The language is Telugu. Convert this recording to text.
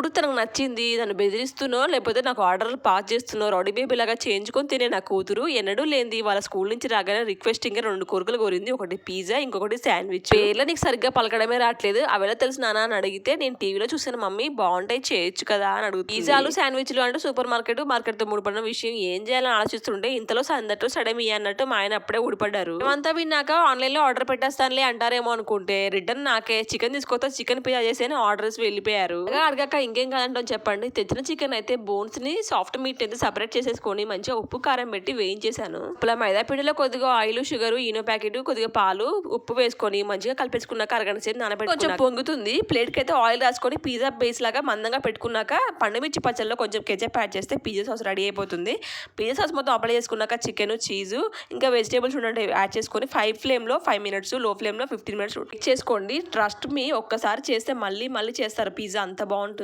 ఎప్పుడు తనకు నచ్చింది నన్ను బెదిరిస్తున్నో లేకపోతే నాకు ఆర్డర్ పాస్ చేస్తున్నో రౌడీ బేబీ లాగా చేయించుకొని తినే నా కూతురు ఎన్నడూ లేనిది. వాళ్ళ స్కూల్ నుంచి రాగానే రిక్వెస్టింగ్గా రెండు కూరగాయలు కోరింది. ఒకటి పిజ్జా ఇంకొకటి శాండ్విచ్ పేర్లు నీకు సరిగ్గా పలకడమే రావట్లేదు. అవేలా తెలుసు నాన్న అని అడిగితే నేను టీవీలో చూసాను మమ్మీ బాగుంటాయి చేయొచ్చు కదా అని అడుగుతుంది. పిజ్జాలు శాండ్విచ్లు అంటే సూపర్ మార్కెట్ మార్కెట్తో ముడిపడిన విషయం ఏం చేయాలని ఆలోచిస్తుంటే ఇంతలో సందట్టు సడమి అన్నట్టు మా ఆయన అప్పుడే ఊడిపడ్డారు. మేమంతా విన్నాక ఆన్లైన్లో ఆర్డర్ పెట్టేస్తానులే అంటారేమో అనుకుంటే రిటర్న్ నాకే చికెన్ తీసుకొస్తా చికెన్ పిజ్జా చేసి ఆర్డర్స్ వెళ్ళిపోయారు. ఇంకా అడగాక ఇంకేం కాదంటాం చెప్పండి. తెచ్చిన చికెన్ అయితే బోన్స్ని సాఫ్ట్ మీట్ అయితే సపరేట్ చేసేసుకొని మంచిగా ఉప్పు కారం పెట్టి వేయించేశాను. ఇప్పుడు మైదా పిండిలో కొద్దిగా ఆయిల్ షుగర్ ఈనో ప్యాకెట్ కొద్దిగా పాలు ఉప్పు వేసుకొని మంచిగా కలిపేసుకున్నాక అరగంట సేపు నానబెట్టి కొంచెం పొంగుతుంది. ప్లేట్కి అయితే ఆయిల్ రాసుకొని పిజ్జా బేస్ లాగా మందంగా పెట్టుకున్నాక పండుమిర్చి పచ్చల్లో కొంచెం కెచప్ యాడ్ చేస్తే పిజ్జా సాస్ రెడీ అయిపోతుంది. పిజ్జా సాస్ మొత్తం అప్లై చేసుకున్నాక చికెన్ చీజు ఇంకా వెజిటేబుల్స్ ఉండే యాడ్ చేసుకొని ఫైవ్ ఫ్లేమ్లో ఫైవ్ మినిట్స్లో ఫ్లేమ్లో ఫిఫ్టీన్ మినిట్స్ చేసుకోండి. ట్రస్ట్ మీ ఒక్కసారి చేస్తే మళ్ళీ మళ్ళీ చేస్తారు. పిజ్జా అంత బాగుంటుంది.